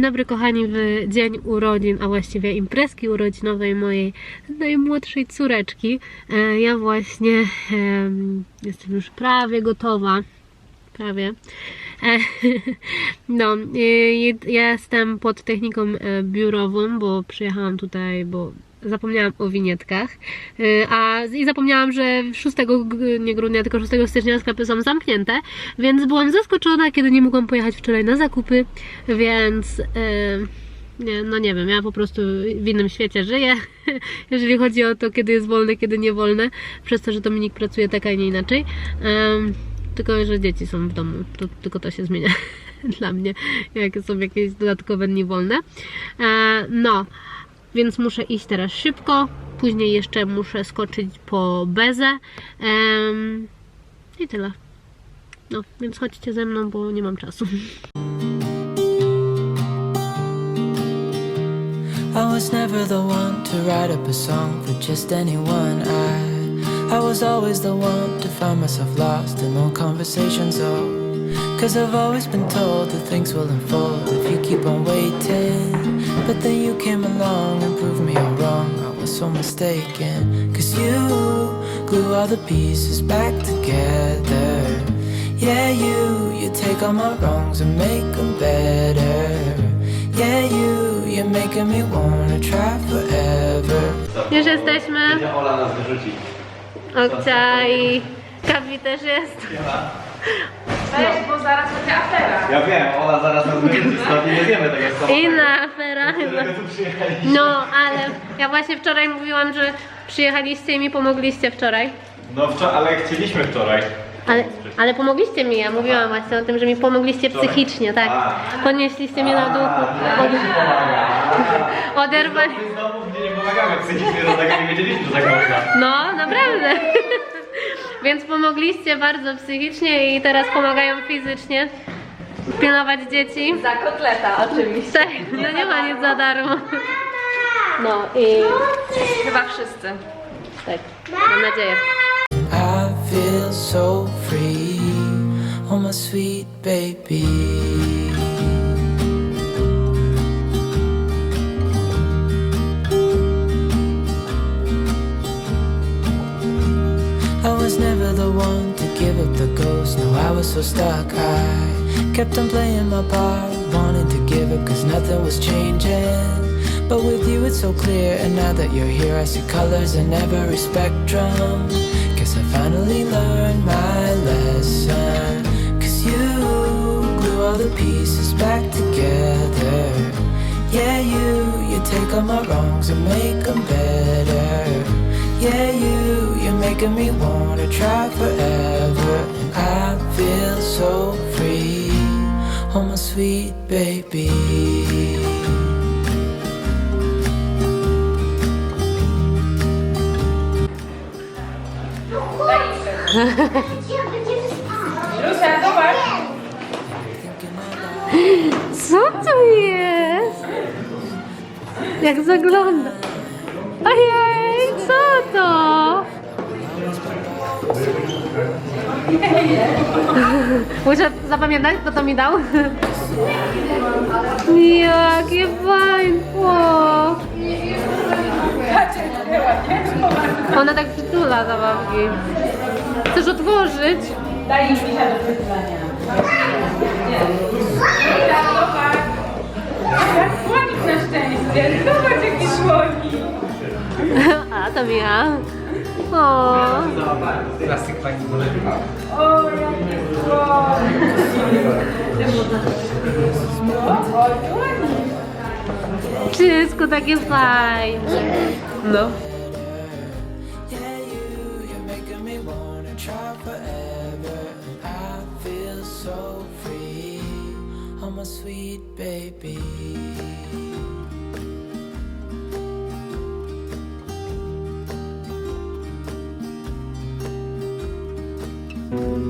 Dzień dobry kochani w dzień urodzin, a właściwie imprezki urodzinowej mojej najmłodszej córeczki. E, Ja właśnie em, jestem już prawie gotowa. Prawie. E, No, jestem pod techniką e, biurową, bo przyjechałam tutaj, bo zapomniałam o winietkach. E, A i zapomniałam, że 6 g- nie grudnia, tylko 6 stycznia sklepy są zamknięte, więc byłam zaskoczona, kiedy nie mogłam pojechać wczoraj na zakupy, więc nie, no nie wiem, ja po prostu w innym świecie żyję, jeżeli chodzi o to, kiedy jest wolne, kiedy nie wolne, przez to, że Dominik pracuje tak, a nie inaczej. Tylko, że dzieci są w domu, to, tylko to się zmienia dla mnie, jak są jakieś dodatkowe dni wolne. E, no, więc muszę iść teraz szybko. Później jeszcze muszę skoczyć po bezę. Em, I tyle. No, więc chodźcie ze mną, bo nie mam czasu. I was never the one to write up a song for just anyone. I, I was always the one to find myself lost in conversations. Oh, cause I've always been told that things will unfold if you keep on waiting. But then you came along and proved me all wrong. I was so mistaken. Cause you glue all the pieces back together. Yeah, you, you take all my wrongs and make them better. Yeah, you, you're making me wanna try forever. Już jesteśmy. Ola nas wyrzuci. Okcia i Kawi też jest. Weź, bo zaraz będzie afera. Ja wiem, Ola zaraz nas wyrzuci, stąd nie wiemy tego z tobą. Inna afera chyba. Dlatego tu przyjechaliśmy. No, ale ja właśnie wczoraj mówiłam, że przyjechaliście i mi pomogliście wczoraj. No wczoraj, ale chcieliśmy wczoraj. Ale, ale pomogliście mi, ja mówiłam właśnie o tym, że mi pomogliście Wczoraj. psychicznie, tak. A. Podnieśliście mnie na duchu. Od, oderwali. My znowu gdzie nie pomagamy psychicznie, to tego nie wiedzieliśmy, że tak można. No, naprawdę. Więc pomogliście bardzo psychicznie i teraz pomagają fizycznie pilnować dzieci. Za kotleta oczywiście. Tak, no nie ma nic za darmo. No i Chyba wszyscy. tak, mam nadzieję. I feel so free, oh my sweet baby. Never the one to give up the ghost. No, I was so stuck. I kept on playing my part, wanting to give up cause nothing was changing. But with you, it's so clear. And now that you're here, I see colors in every spectrum. Guess I finally learned my lesson. Cause you glue all the pieces back together. Yeah, you, you take all my wrongs and make them better. Yeah, you, you're making me wanna try forever. I feel so free, oh my sweet baby. To jest? Jak zagląda? Ojej, Muszę zapamiętać, kto to mi dał? Jakie fajne! Ona tak przytula zabawki. Chcesz otworzyć? Daj mi się do. Jak słonik na szczęście. Zobacz jaki słonik. A, to Micha. O, Plastik pani O, jaki słonik. O, słonik. wszystko takie fajne. No. Yeah, you, you're making me wanna try forever. And I feel so free, oh my sweet baby. I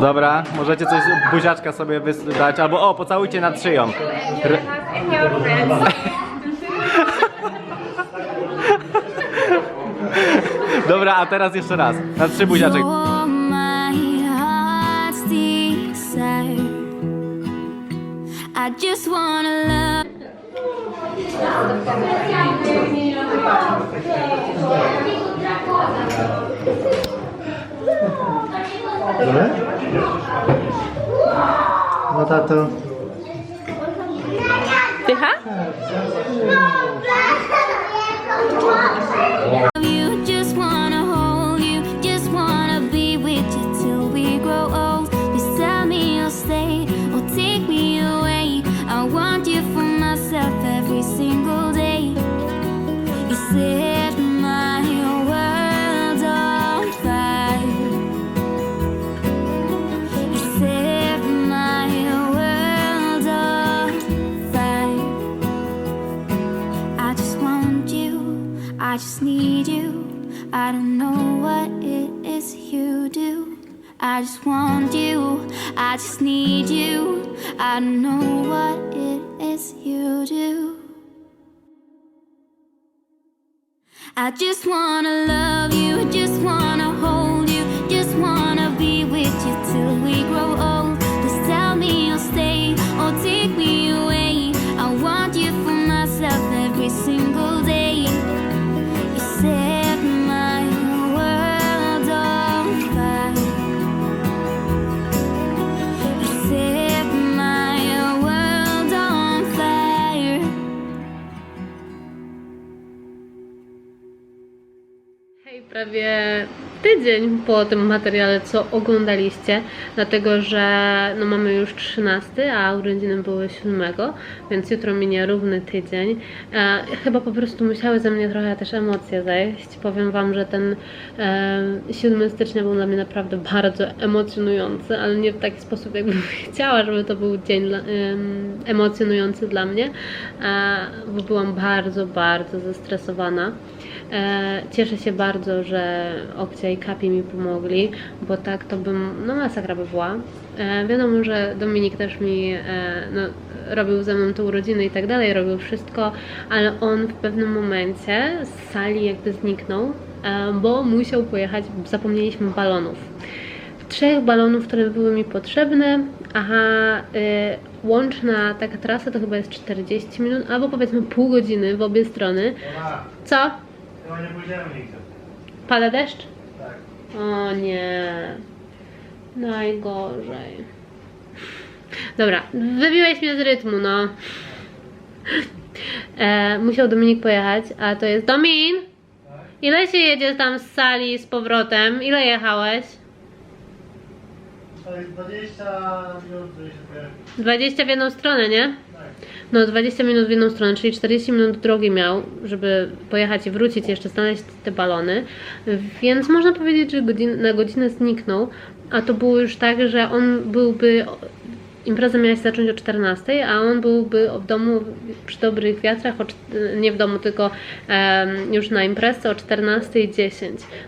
Dobra, możecie coś buziaczka sobie wydać, albo o, pocałujcie nad szyją. R- Dobra, a teraz jeszcze raz. Na trzy buziaczek. You're my heart's desire. I just wanna love. No tato. Dycha? Just need you. I don't know what it is you do. I just want you, I just need you. I don't know what it is you do. I just wanna love you, just wanna hold you, just wanna be with you till we grow old. Prawie tydzień po tym materiale, co oglądaliście, dlatego że no, mamy już 13, a urodziny były 7, więc jutro minie równy tydzień. E, chyba po prostu musiały ze mnie trochę też emocje zejść. Powiem Wam, że ten e, 7 stycznia był dla mnie naprawdę bardzo emocjonujący, ale nie w taki sposób, jakbym chciała, żeby to był dzień dla, em, emocjonujący dla mnie, e, bo byłam bardzo, bardzo zestresowana. E, cieszę się bardzo, że Okcia i Kapi mi pomogli, bo tak to bym, no masakra by była. E, wiadomo, że Dominik też mi e, no, robił ze mną te urodziny i tak dalej, robił wszystko, ale on w pewnym momencie z sali jakby zniknął, e, bo musiał pojechać, zapomnieliśmy balonów trzech balonów, które były mi potrzebne. Aha, y, łączna taka trasa to chyba jest 40 minut, albo powiedzmy pół godziny w obie strony. Co? Chyba nie pójdziemy nigdzie. Pada deszcz? O nie. Najgorzej. Dobra, wybiłeś mnie z rytmu, no. E, musiał Dominik pojechać, a to jest Domin! Ile się jedzie tam z sali z powrotem? Ile jechałeś? To jest 20 minut, żeby się pojawić. 20 w jedną stronę, nie? No 20 minut w jedną stronę, czyli 40 minut drogi miał, żeby pojechać i wrócić jeszcze znaleźć te balony. Więc można powiedzieć, że godzin, na godzinę zniknął, a to było już tak, że on byłby impreza miała się zacząć o 14, a on byłby w domu przy dobrych wiatrach, nie w domu, tylko em, już na imprezce o 14.10.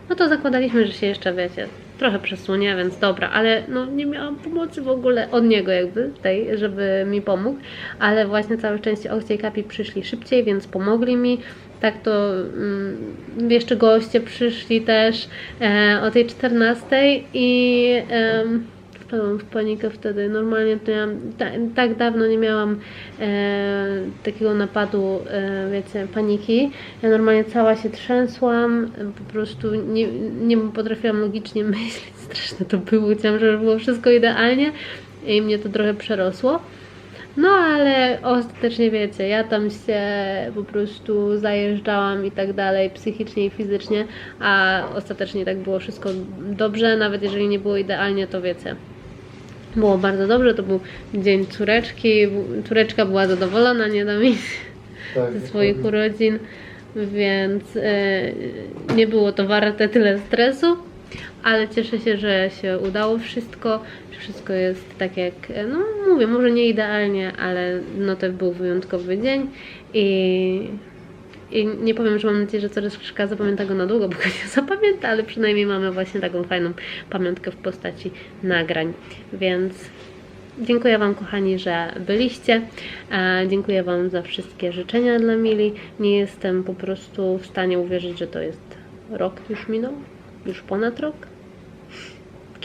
No to zakładaliśmy, że się jeszcze, wiecie, trochę przesunie, więc dobra, ale no nie miałam pomocy w ogóle od niego jakby tej, żeby mi pomógł, ale właśnie całe szczęście Okcie i Kapi przyszli szybciej, więc pomogli mi. Tak to mm, jeszcze goście przyszli też e, o tej 14 i w wpadłam w panikę wtedy. Normalnie to ja ta, tak dawno nie miałam e, takiego napadu, e, wiecie, paniki. Ja normalnie cała się trzęsłam, po prostu nie, nie potrafiłam logicznie myśleć. Straszne to było, chciałam, żeby było wszystko idealnie i mnie to trochę przerosło. No ale ostatecznie wiecie, ja tam się po prostu zajeżdżałam i tak dalej, psychicznie i fizycznie, a ostatecznie tak było wszystko dobrze, nawet jeżeli nie było idealnie, to wiecie. Było bardzo dobrze, to był dzień córeczki, córeczka była zadowolona, nie da mi ze swoich urodzin, więc e, nie było to warte tyle stresu, ale cieszę się, że się udało wszystko, wszystko jest tak jak, e, no mówię, może nie idealnie, ale no to był wyjątkowy dzień i, i nie powiem, że mam nadzieję, że córeczka zapamięta go na długo, bo go nie zapamięta, ale przynajmniej mamy właśnie taką fajną pamiątkę w postaci nagrań, więc Dziękuję Wam, kochani, że byliście. Dziękuję Wam za wszystkie życzenia dla Mili. Nie jestem po prostu w stanie uwierzyć, że to jest rok już minął. Już ponad rok.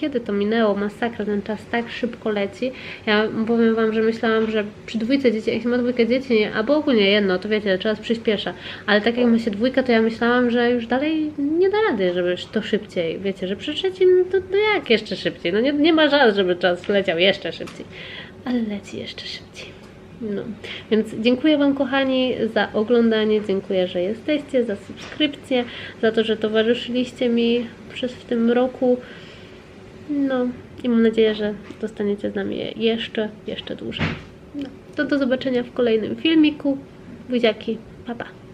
Kiedy to minęło? Masakra, ten czas tak szybko leci. Ja powiem Wam, że myślałam, że przy dwójce dzieci, jak się ma dwójkę dzieci, albo ogólnie jedno, to wiecie, czas przyspiesza. Ale tak jak ma się dwójka, to ja myślałam, że już dalej nie da rady, żeby to szybciej. Wiecie, że przy trzecim, to, to jak jeszcze szybciej? No nie, nie ma szans, żeby czas leciał jeszcze szybciej. Ale leci jeszcze szybciej. No, więc dziękuję Wam kochani za oglądanie, dziękuję, że jesteście, za subskrypcję, za to, że towarzyszyliście mi przez w tym roku. No i mam nadzieję, że zostaniecie z nami jeszcze, jeszcze dłużej. No, to do zobaczenia w kolejnym filmiku. Buziaki, pa pa.